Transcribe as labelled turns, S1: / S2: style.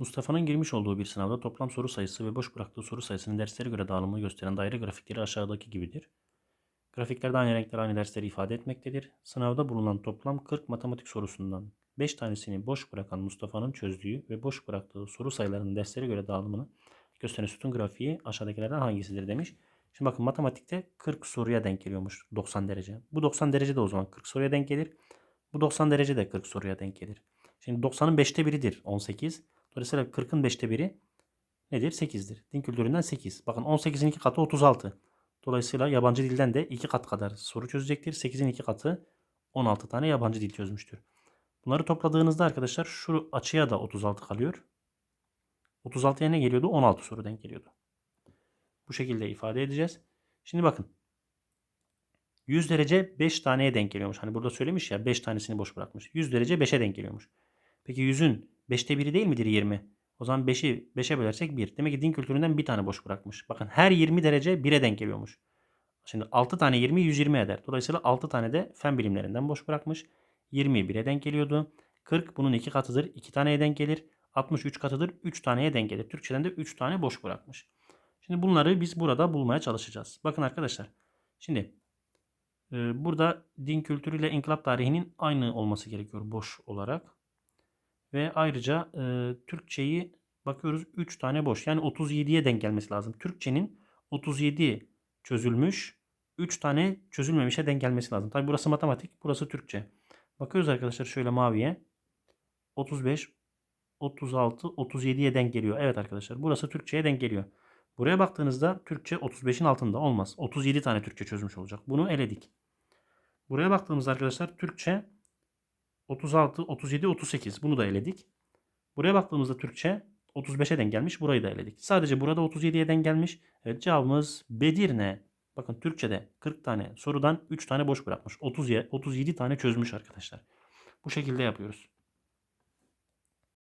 S1: Mustafa'nın girmiş olduğu bir sınavda toplam soru sayısı ve boş bıraktığı soru sayısının derslere göre dağılımını gösteren daire grafikleri aşağıdaki gibidir. Grafiklerde aynı renkler aynı dersleri ifade etmektedir. Sınavda bulunan toplam 40 matematik sorusundan 5 tanesini boş bırakan Mustafa'nın çözdüğü ve boş bıraktığı soru sayılarının derslere göre dağılımını gösteren sütun grafiği aşağıdakilerden hangisidir demiş. Şimdi bakın matematikte 40 soruya denk geliyormuş 90 derece. Bu 90 derece de o zaman 40 soruya denk gelir. Bu 90 derece de 40 soruya denk gelir. Şimdi 90'ın 5'te biridir 18. Dolayısıyla 40'ın 5'te biri nedir? 8'dir. Din kültüründen 8. Bakın 18'in 2 katı 36. Dolayısıyla yabancı dilden de 2 kat kadar soru çözecektir. 8'in 2 katı 16 tane yabancı dil çözmüştür. Bunları topladığınızda arkadaşlar şu açıya da 36 kalıyor. 36'ya ne geliyordu? 16 soru denk geliyordu. Bu şekilde ifade edeceğiz. Şimdi bakın. 100 derece 5 taneye denk geliyormuş. Hani burada söylemiş ya 5 tanesini boş bırakmış. 100 derece 5'e denk geliyormuş. Peki 100'ün 5'te biri değil midir 20? O zaman 5'i 5'e bölersek 1. Demek ki din kültüründen bir tane boş bırakmış. Bakın her 20 derece 1'e denk geliyormuş. Şimdi 6 tane 20 120 eder. Dolayısıyla 6 tane de fen bilimlerinden boş bırakmış. 20 1'e denk geliyordu. 40 bunun 2 katıdır. 2 taneye denk gelir. 60 3 katıdır. 3 taneye denk gelir. Türkçeden de 3 tane boş bırakmış. Şimdi bunları biz burada bulmaya çalışacağız. Bakın arkadaşlar. Şimdi e, burada din kültürüyle inkılap tarihinin aynı olması gerekiyor boş olarak. Ve ayrıca e, Türkçeyi bakıyoruz 3 tane boş. Yani 37'ye denk gelmesi lazım. Türkçenin 37 çözülmüş, 3 tane çözülmemişe denk gelmesi lazım. Tabi burası matematik, burası Türkçe. Bakıyoruz arkadaşlar şöyle maviye. 35, 36, 37'ye denk geliyor. Evet arkadaşlar burası Türkçe'ye denk geliyor. Buraya baktığınızda Türkçe 35'in altında olmaz. 37 tane Türkçe çözmüş olacak. Bunu eledik. Buraya baktığımızda arkadaşlar Türkçe 36, 37, 38. Bunu da eledik. Buraya baktığımızda Türkçe 35'e denk gelmiş. Burayı da eledik. Sadece burada 37'ye denk gelmiş. Evet cevabımız Bedirne. Bakın Türkçe'de 40 tane sorudan 3 tane boş bırakmış. 30, 37 tane çözmüş arkadaşlar. Bu şekilde yapıyoruz.